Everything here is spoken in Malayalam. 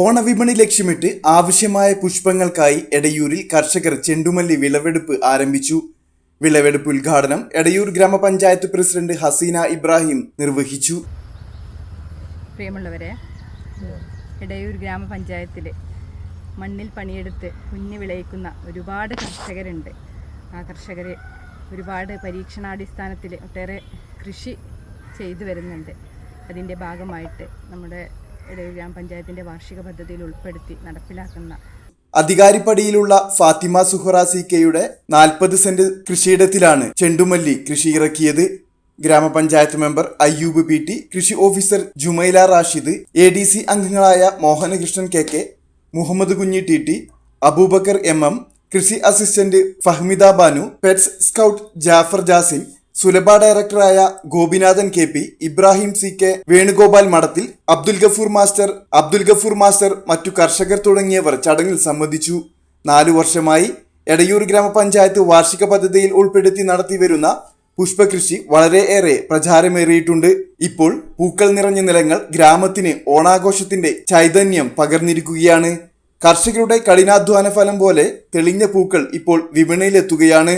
ഓണവിപണി ലക്ഷ്യമിട്ട് ആവശ്യമായ പുഷ്പങ്ങൾക്കായി എടയൂരിൽ കർഷകർ ചെണ്ടുമല്ലി വിളവെടുപ്പ് ആരംഭിച്ചു. വിളവെടുപ്പ് ഉദ്ഘാടനം എടയൂർ ഗ്രാമപഞ്ചായത്ത് പ്രസിഡന്റ് ഹസീന ഇബ്രാഹിം നിർവഹിച്ചു. പ്രിയമുള്ളവരെ എടയൂർ ഗ്രാമപഞ്ചായത്തിൽ മണ്ണിൽ പണിയെടുത്ത് കുഞ്ഞ് വിളയിക്കുന്ന ഒരുപാട് കർഷകരുണ്ട്. ആ കർഷകരെ ഒരുപാട് പരീക്ഷണാടിസ്ഥാനത്തിൽ ഒട്ടേറെ കൃഷി ചെയ്തു വരുന്നുണ്ട്. അതിന്റെ ഭാഗമായിട്ട് നമ്മുടെ ഇടയൂർ ഗ്രാമപഞ്ചായത്തിന്റെ വാർഷിക പദ്ധതിയിൽ ഉൾപ്പെടുത്തി നടപ്പിലാക്കുന്ന അധികാരിപ്പടിയിലുള്ള ഫാത്തിമ സുഹറ സി കെയുടെ നാൽപ്പത് സെന്റ് കൃഷിയിടത്തിലാണ് ചെണ്ടുമല്ലി കൃഷി ഇറക്കിയത്. ഗ്രാമപഞ്ചായത്ത് മെമ്പർ അയ്യൂബ് പി ടി കൃഷി officer Jumaila Rashid A D C അംഗങ്ങളായ Mohanakrishnan K K Muhammad Kunhi T T Aboobacker M M കൃഷി assistant Fahmida Banu pets scout Jafar Jasim Sulabha ഡയറക്ടറായ Gopinathan K P Ibrahim C K Venugopal Madathil Abdul Gafoor master Abdul Gafoor master മറ്റു കർഷകർ തുടങ്ങിയവർ ചടങ്ങിൽ സംബന്ധിച്ചു. നാലു വർഷമായി എടയൂർ ഗ്രാമപഞ്ചായത്ത് വാർഷിക പദ്ധതിയിൽ ഉൾപ്പെടുത്തി നടത്തിവരുന്ന പുഷ്പകൃഷി വളരെയേറെ പ്രചാരമേറിയിട്ടുണ്ട്. ഇപ്പോൾ പൂക്കൾ നിറഞ്ഞ നിലങ്ങൾ ഗ്രാമത്തിന് ഓണാഘോഷത്തിന്റെ ചൈതന്യം പകർന്നിരിക്കുകയാണ്. കർഷകരുടെ കഠിനാധ്വാന ഫലം പോലെ തെളിഞ്ഞ പൂക്കൾ ഇപ്പോൾ വിപണിയിലെത്തുകയാണ്.